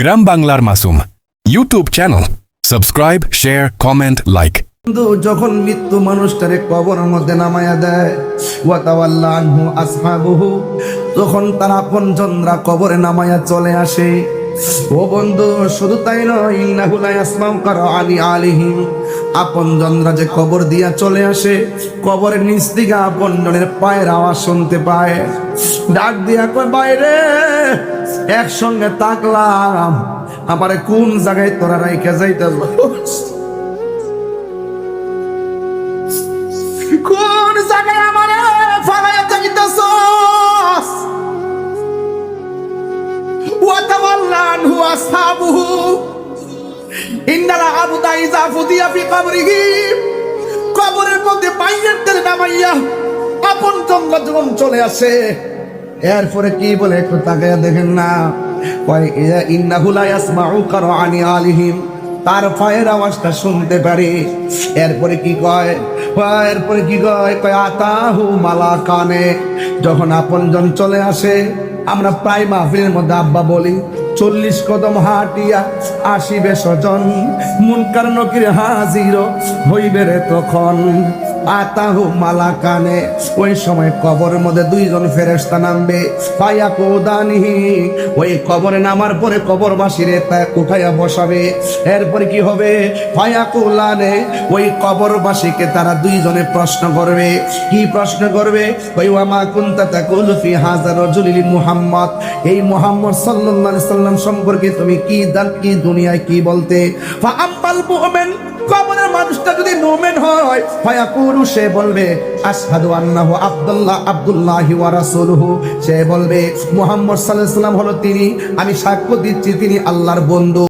গ্রাম বাংলার Masum. YouTube channel subscribe share comment like কিন্তু যখন মৃত্যু মানুষটারে কবর মধ্যে নামায়া দেয় ওয়াতাওয়াল্লাহু আসহাবুহু, তখন তারা জনরা কবরে নামায়া চলে আসে। ও বন্ধু, শুধু তাই নয় ইন্নাহুলাই ইয়াসমাউ কারা আলী আপন জনরা যে কবর দিয়া চলে আসে, কবরের নিচ দিকে আপন জনের পায়ের আওয়াজ শুনতে পায়। ডাক দিয়া কয়, বাইরে, একসঙ্গে তাকলাম। আমারে কোন জায়গায় তোরা রাইখা যাইতাস নামাইয়া আপন জঙ্গল যখন চলে আসে। এরপরে কি বলে একটু তাকায়া দেখেন না? আলিহিম। তার পায়ের আওয়াজটা শুনতে পারে। এরপরে কি কয় কয়, এরপরে কি কয়? কয় আতাহু মালা কানে যখন আপনজন চলে আসে আমরা প্রায় মাহফিলের মধ্যে আব্বা বলি চল্লিশ কদম হাটিয়া আসিবে স্বজন। মুনকার নকির হাজির হইবে রে তখন। আতাহু মালা কানে ওই সময় কবরের মধ্যে দুইজন ফেরেস্তা নামবে। পায়া ওই কবরে নামার পরে বসাবে। কি হবে? পায়া কোলানে ওই কবরবাসীকে তারা দুইজনে প্রশ্ন করবে। কি প্রশ্ন করবে? ওই ওয়ামা কুনতা তাকুল ফি হাজার রজুলিল মুহাম্মদ। এই মুহাম্মদ সাল্লাল্লাহু সাল্লাম সম্পর্কে তুমি কি দান কি দুনিয়ায় কি বলতে? ফা আম্মাল মুমিন। কবরের মানুষটা যদি ফায়াকুলু, সে বলবে, আশহাদু আন্নাহু আব্দুল্লাহ, আব্দুল্লাহি ওয়া রাসূলুহু। সে বলবে, মুহাম্মদ সাল্লাল্লাহু আলাইহি সাল্লাম হলো তিনি, আমি সাক্ষ্য দিচ্ছি তিনি আল্লাহর বন্ধু।